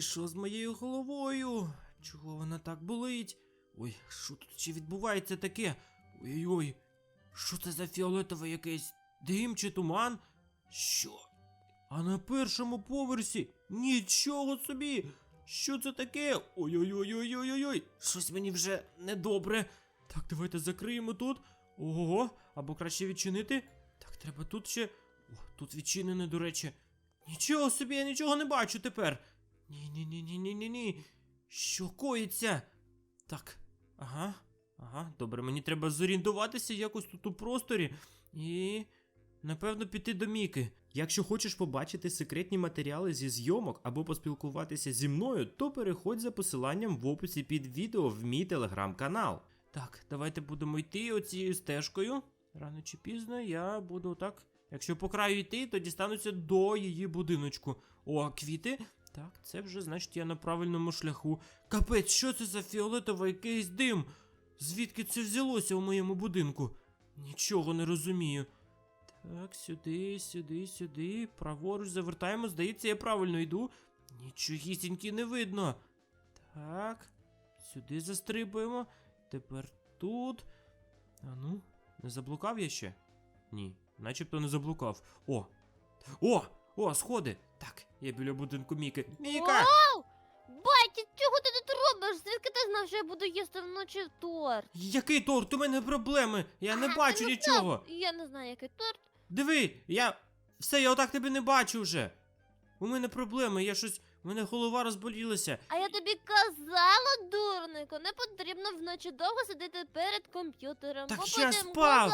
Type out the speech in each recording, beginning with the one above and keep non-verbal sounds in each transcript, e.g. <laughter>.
Що з моєю головою? Чого вона так болить? Ой, що тут ще відбувається таке? Ой-ой, що це за фіолетове якийсь дим чи туман? Що? А на першому поверсі нічого собі! Що це таке? Ой-ой-ой-ой-ой-ой! Щось мені вже недобре. Так, давайте закриємо тут. Ого, або краще відчинити. Так, треба тут ще. О, тут відчинено, до речі. Нічого собі, я нічого не бачу тепер. Ні-ні-ні-ні-ні-ні. Що коїться? Так, ага, ага, добре, мені треба зорієнтуватися якось тут у просторі і. Напевно, піти до Міки. Якщо хочеш побачити секретні матеріали зі зйомок або поспілкуватися зі мною, то переходь за посиланням в описі під відео в мій телеграм-канал. Так, давайте будемо йти оцією стежкою. Рано чи пізно я буду так. Якщо по краю йти, то дістануся до її будиночку. О, квіти. Так, це вже значить я на правильному шляху. Капець, що це за фіолетовий якийсь дим? Звідки це взялося у моєму будинку? Нічого не розумію. Так, сюди, сюди, сюди. Праворуч завертаємо. Здається, я правильно йду. Нічогісіньки не видно. Так. Сюди застрибуємо. Тепер тут. А ну, не заблукав я ще? Ні, начебто не заблукав. О! О! О, сходи! Так, я біля будинку Міки. Міка! Вау! Батя, чого ти тут робиш? Звідки ти знав, що я буду їсти вночі торт? Який торт? У мене проблеми! Я не А, бачу не нічого! Я не знаю, який торт. Диви, я. Все, я отак тебе не бачу вже. У мене проблеми, я щось. У мене голова розболілася. А я тобі казала, дурнику, не потрібно вночі довго сидіти перед комп'ютером. Так бо потім спав.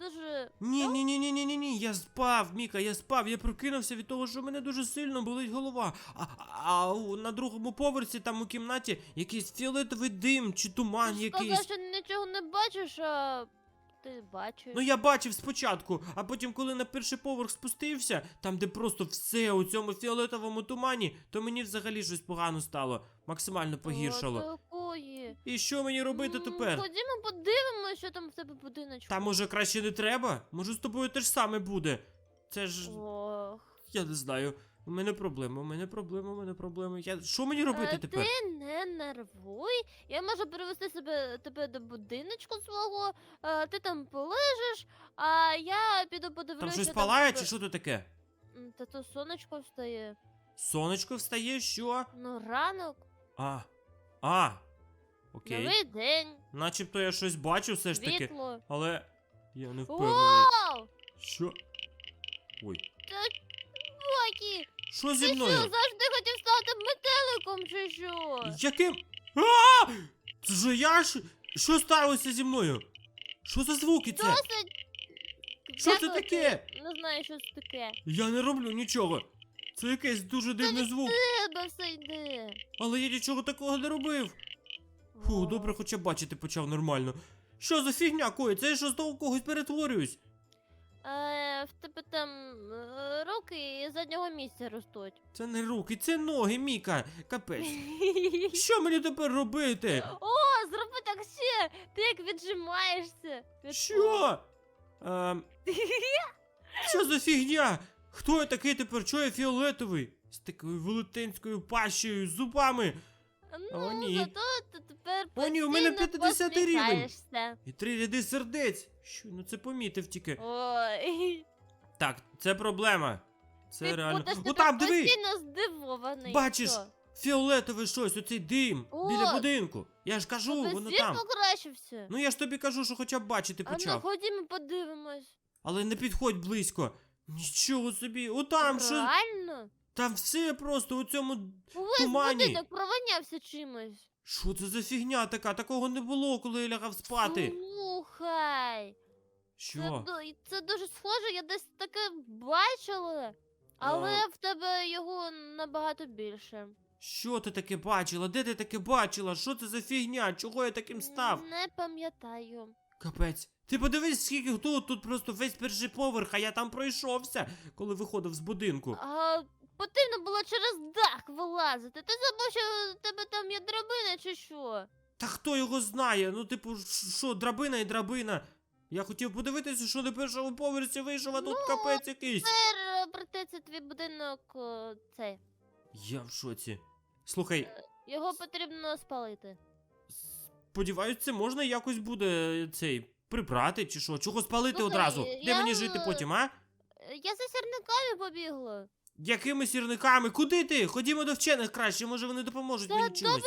дуже. Ні, ні, ні, ні, ні, ні, ні. Я спав, Міка, я спав. Я прокинувся від того, що в мене дуже сильно болить голова. А, а у- на другому поверсі, там у кімнаті, якийсь фіолетовий дим чи туман Ти якийсь. сказав, що нічого не бачиш, а ти бачиш. Ну я бачив спочатку, а потім, коли на перший поверх спустився, там де просто все у цьому фіолетовому тумані, то мені взагалі щось погано стало, максимально погіршало. Такої. І що мені робити М, тепер? Ходімо, подивимося, що там в тебе в будиночку. Та може краще не треба? Може з тобою теж саме буде. Це ж. Ох. Я не знаю. У мене проблеми, у мене проблеми, у мене проблеми. Я... Що мені робити Е, тепер? Ти не нервуй. Я можу привезти себе тебе до будиночку свого, е, ти там полежиш, а я піду подивлюся. Там щось палає, тебе- чи що то таке? М, Та то сонечко встає. Сонечко встає, що? Ну, ранок, А. А. Окей. новий день, Начебто я щось бачу все ж таки. світло. Але я не впевнений. Вау! Що? Ой. Бокі! Що Ти зі що, мною? завжди хотів стати метеликом чи що? Яким? А! Це ж я ж. Що сталося зі мною? Що за звуки це? Досить. Що це Дякую, таке? ти Не знаю, що це таке. Я не роблю нічого. Це якийсь дуже дивний звук, Тебе все йде. але я нічого такого не робив. Фу, добре, хоча бачити почав нормально. Що за фігня коїться? Я що знову в когось перетворююсь? Е, в тебе там е, руки із заднього місця ростуть. Це не руки, це ноги, Міка. Капець. <laughs> Що мені тепер робити? О, зроби так ще! Ти як віджимаєшся. від Що? Ем... <laughs> Що за фігня? Хто я такий тепер? Чого я фіолетовий? З такою велетенською пащею, з зубами. Ну, О, ні. зато ти тепер О, ні, у мене постійно 50 рівень. посміхаєшся. І три ряди сердець. Що, ну це помітив тільки. Ой. Так, це проблема. Це ти реально. будеш О, там, диви! постійно здивований. Бачиш? Що? Фіолетове щось, оцей дим О! біля будинку. Я ж кажу, Тебе воно там. покращився. Ну я ж тобі кажу, що хоча б бачити а ну почав. ходімо подивимось. Але не підходь близько. Нічого собі, о там що. Реально? Там все просто у цьому. Увесь Тумані. будинок провонявся чимось. Що це за фігня така? Такого не було, коли я лягав спати. Слухай. Це, Що? ду- це дуже схоже, я десь таке бачила. Але А. в тебе його набагато більше. Що ти таке бачила? Де ти таке бачила? Що це за фігня? Чого я таким став? Не пам'ятаю. Капець. Ти подивись, скільки тут, тут просто весь перший поверх, а я там пройшовся, коли виходив з будинку. А потрібно було через дах вилазити. Ти забув, що в тебе там є драбина чи що? Та хто його знає? Ну, типу, ш- що, драбина і драбина. Я хотів подивитися, що на першому поверсі вийшов, а тут Ну, капець якийсь. Тепер, е, це твій будинок цей. Я в шоці. Слухай, Його потрібно спалити. сподіваюсь, це можна якось буде е, цей прибрати чи що? Чого спалити Слухай, одразу? Де я, мені жити е, потім, а? Е, Я за сірниками побігла. Якими сірниками? Куди ти? Ходімо до вчених краще, може вони допоможуть Та мені добре, чимось.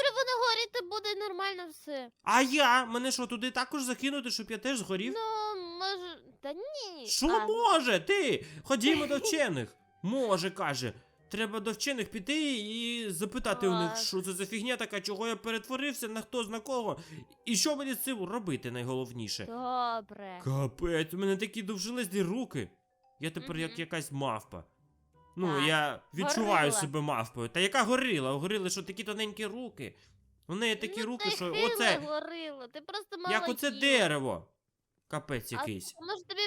Горіти буде нормально все. А я? Мене що, туди також закинути, щоб я теж згорів? Ну, може. Та ні. Що А, може? Ти? Ходімо до <laughs> вчених. Може, каже. Треба до вчених піти і запитати у них, Так. що це за фігня така, чого я перетворився, на хто зна кого. І що мені з цим робити найголовніше. Добре. Капець, у мене такі довжелезні руки. Я тепер як Мгм. якась мавпа. Ну, Так, я відчуваю горила. себе мавпою. Та яка горила? У горили, що такі тоненькі руки. У неї такі ну, руки, що оце. горило, ти просто мала Як оце дерево. Капець А якийсь. Може тобі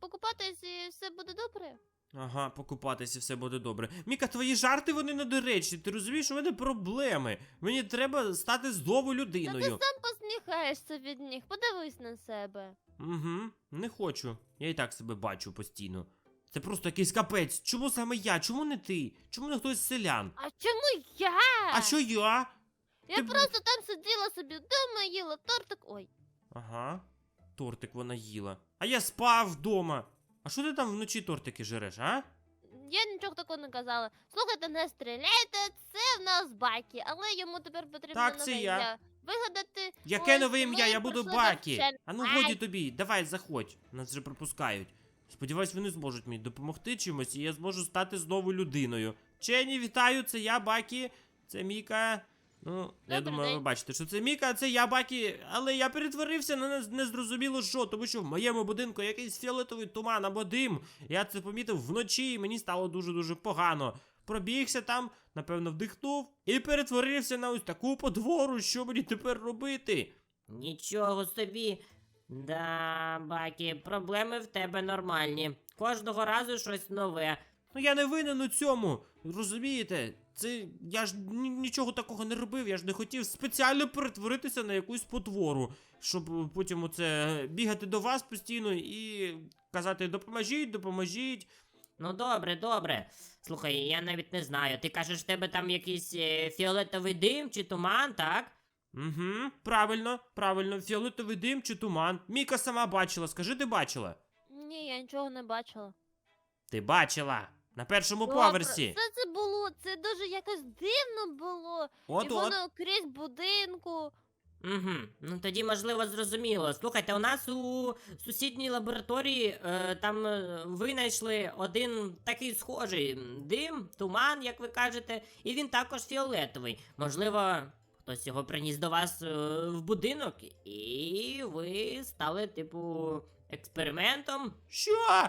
покупатись і все буде добре? Ага, покупатися все буде добре. Міка, твої жарти вони недоречні. Ти розумієш, у мене проблеми. Мені треба стати знову Та ти людиною. сам посміхаєшся від них, подивись на себе. Угу, не хочу. Я і так себе бачу постійно. Це просто якийсь капець. Чому саме я? Чому не ти? Чому не хтось з селян? А чому я? А що я? Я ти б- просто там сиділа собі вдома, їла тортик. Ой. Ага. Тортик вона їла. А я спав вдома. А що ти там вночі тортики жереш, а? Я нічого такого не казала. Слухайте, не стріляйте, це в нас бакі, але йому тепер потрібно Так, це нове я. ім'я вигадати. Яке Ось нове ім'я? ми Я буду прийшли Бакі. А ну годі тобі, давай заходь. Нас вже пропускають. Сподіваюсь, вони зможуть мені допомогти чимось, і я зможу стати знову людиною. Чені, вітаю, це я, Бакі, це Міка. Ну, я Добрий думаю, ви бачите, що це Міка, а це я, Бакі, але я перетворився на нез- незрозуміло що, тому що в моєму будинку якийсь фіолетовий туман або дим. Я це помітив вночі, і мені стало дуже-дуже погано. Пробігся там, напевно, вдихнув і перетворився на ось таку подвору. Що мені тепер робити? Нічого собі. Да, Бакі, проблеми в тебе нормальні. Кожного разу щось нове. Ну я не винен у цьому. Розумієте? Це я ж нічого такого не робив, я ж не хотів спеціально перетворитися на якусь потвору, щоб е, потім оце бігати до вас постійно і казати допоможіть, допоможіть. Ну добре, добре. Слухай, я навіть не знаю. Ти кажеш, в тебе там якийсь е, фіолетовий дим чи туман, так? Угу, правильно, правильно, фіолетовий дим чи туман. Міка сама бачила, скажи, ти бачила? Ні, я нічого не бачила. Ти бачила на першому Добре, поверсі. Що це було? Це дуже якось дивно було. От і от. воно крізь будинку. Угу. Ну тоді можливо зрозуміло. Слухайте, у нас у сусідній лабораторії е, там е, винайшли один такий схожий дим, туман, як ви кажете, і він також фіолетовий. Можливо, хтось його приніс до вас е, в будинок, і ви стали, типу, експериментом. Що?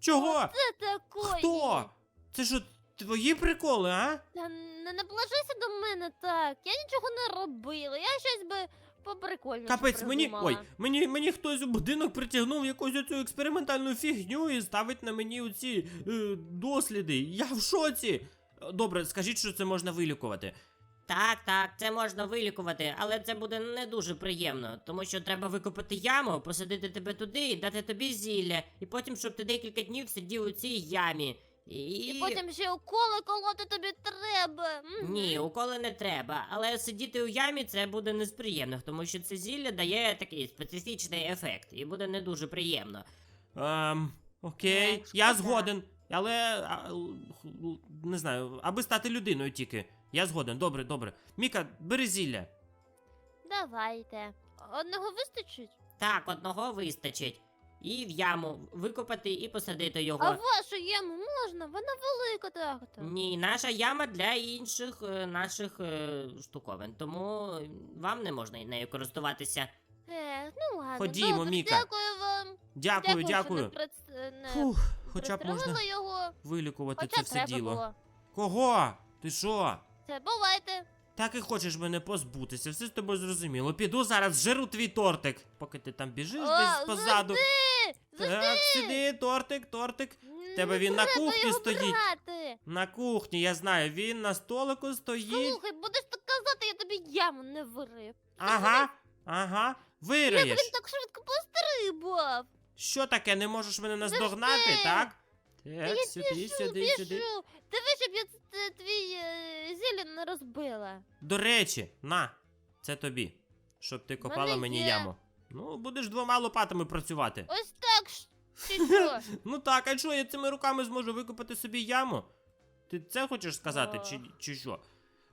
Чого? Це такої. Хто? Це що, твої приколи, а? Та не наближайся до мене так. Я нічого не робила. Я щось би поприкольніше Капець, мені. придумала. Ой, мені, мені хтось у будинок притягнув якусь оцю експериментальну фігню і ставить на мені оці е, досліди. Я в шоці. Добре, скажіть, що це можна вилікувати. Так, так, це можна вилікувати, але це буде не дуже приємно, тому що треба викопати яму, посадити тебе туди і дати тобі зілля, і потім, щоб ти декілька днів сидів у цій ямі. І, І потім ще уколи колоти тобі треба. Мгм. Ні, уколи не треба, але сидіти у ямі це буде несприємно, тому що це зілля дає такий специфічний ефект, і буде не дуже приємно. Ем, окей, Ех, я шкода. згоден. Але а, л- л- не знаю, аби стати людиною тільки. Я згоден, добре, добре. Міка, бери зілля. Давайте. Одного вистачить? Так, одного вистачить. І в яму викопати і посадити його. А вашу яму можна? Вона велика так-то. Ні, наша яма для інших е, наших е, штуковин, тому вам не можна нею користуватися. Ех, ну ладно. Ходімо, добре, Міка. Дякую вам. Дякую, що дякую. не, прец- не Фух, хоча б можна його. вилікувати Хоча це все треба діло. було. Кого? Ти що? Це бувайте. Так і хочеш мене позбутися, все з тобою зрозуміло. Піду зараз жиру твій тортик, поки ти там біжиш О, десь позаду. Завжди! Так, сиди, тортик, тортик. Тебе він на кухні стоїть. брати. На кухні, я знаю, він на столику стоїть. Слухай, будеш так казати, я тобі яму не вирив. Ага, ага, Як вириєш. він так швидко пострибав? Що таке, не можеш мене наздогнати, Завжди. так? Так, сюди, Біжу, сюди, біжу. сюди. Диви, щоб я ц- твій е, зілля не розбила. До речі, на, це тобі. Щоб ти копала мене мені є. яму. Ну, будеш двома лопатами працювати. Ось так ж. Чи що? <laughs> Ну так, а що, я цими руками зможу викопати собі яму? Ти це хочеш сказати, чи, чи що?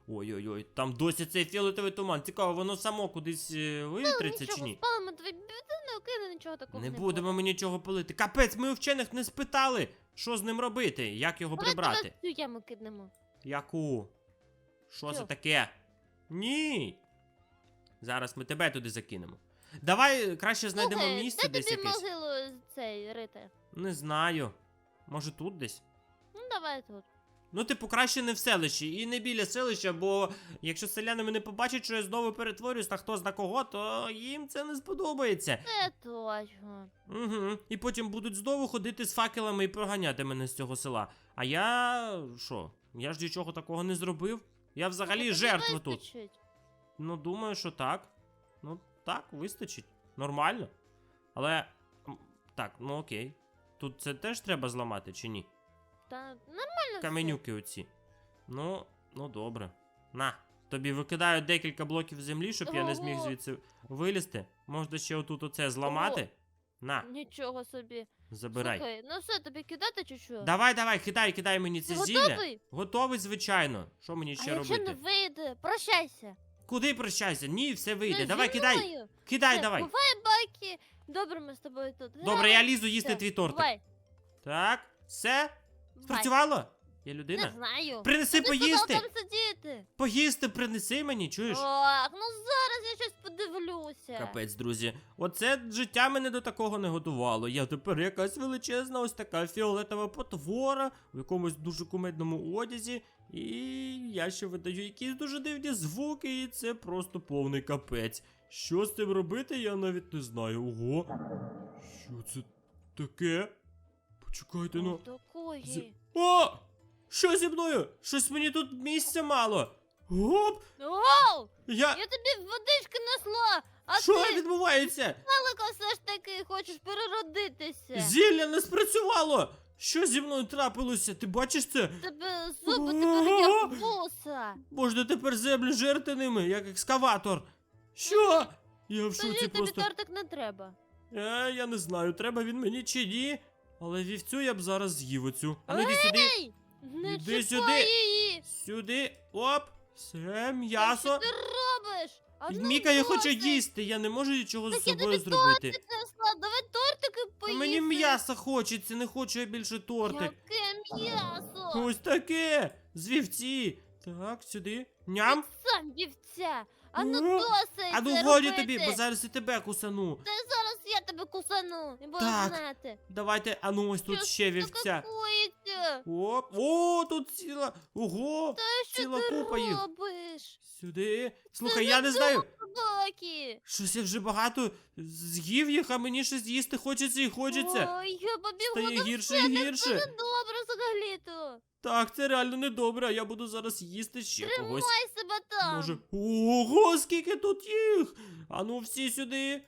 Ой-ой-ой, там досі цей фіолетовий туман. Цікаво, воно само кудись е, витриться чи Нічого, ні? спалимо твій нічого такого Не не будемо ми нічого палити. Капець, ми у вчених не спитали, що з ним робити, як його Давай прибрати. цю яму киднемо. Яку? Що це таке? Ні. Зараз ми тебе туди закинемо. Давай краще знайдемо Слухай, місце де десь тобі якесь. могилу цей рити? Не знаю. Може тут десь? Ну давай тут. Ну, типу, краще не в селищі і не біля селища, бо якщо селяни мене побачать, що я знову перетворююсь на хто зна кого, то їм це не сподобається. Це точно. Угу. І потім будуть знову ходити з факелами і проганяти мене з цього села. А я. що? Я ж нічого такого не зробив. Я взагалі Тобі жертва тут. вистачить. Ну, думаю, що так. Ну, так, вистачить. Нормально. Але. м, Так, ну окей. Тут це теж треба зламати, чи ні? Та нормально. все. Каменюки оці. Ну, ну добре. На, тобі викидаю декілька блоків землі, щоб я не зміг Ого. звідси вилізти. Можна ще отут оце зламати. На, Нічого собі. забирай. Слухай, ну все, тобі кидати чи що? Давай, давай, кидай, кидай мені це Ти зілля. готовий? Готовий, звичайно. Що мені А ще якщо робити? не вийде, прощайся. Куди прощайся? Ні, все вийде. Ну, давай, зі кидай. мною. Кидай, Все, давай. Бувай, баки. Добре, ми з тобою тут. Добре, я лізу їсти Все, твій тортик. Бувай. Так, все? Спрацювало? Я Не людина? знаю. Принеси Ти поїсти. там сидіти. Поїсти принеси мені, чуєш? Ох, ну зараз я щось подивлюся. Капець, друзі. Оце життя мене до такого не готувало. Я тепер якась величезна, ось така фіолетова потвора в якомусь дуже кумедному одязі. І я ще видаю якісь дуже дивні звуки, і це просто повний капець. Що з цим робити, я навіть не знаю. Ого. Що це таке? Почекайте ну. Ось. З- О! Що зі мною? Щось мені тут місця мало. Гоп! Оу! Я. Я тобі водички несла, а Що ти відбувається? Малика все ж таки хочеш переродитися. Зілля не спрацювало! Що зі мною трапилося? Ти бачиш це? Тебе зуби тепер як вуса. Можна тепер землю жерти ними, як екскаватор. Що? Я в шоці тобі просто. тортик не треба. Е, я не знаю, треба він мені чи ні. Але вівцю я б зараз з'їв оцю. А ну йди сюди. Не Іди сюди. її! Сюди. Оп. Все, м'ясо. Що ти робиш? А ну Міка, я хочу досить. їсти, я не можу нічого з Так я собою тобі зробити. тортик несла, давай тортики поїсти. Мені м'яса хочеться, не хочу я більше тортик. Яке м'ясо? Ось таке! З вівці. Так, сюди. Ням. Сам вівця. А ну О, досить А ну це годі робити. тобі, бо зараз і тебе кусану. Та зараз я тебе кусану не буду Так. знати. Давайте, а ну ось тут Що ще вівця. Коїться? Оп. О, тут ціла. Ого! Та що Ціла ти купа їх. робиш? Сюди. Слухай, я не знаю. Собаки. Щось я вже багато з'їв їх, а мені щось їсти хочеться і хочеться. Ой, я побігу Стає до гірше все, і так гірше. Це не добре взагалі-то. Так, це реально недобре, а я буду зараз їсти ще когось. Тримай себе там. Може. Ого, скільки тут їх! Ану всі сюди.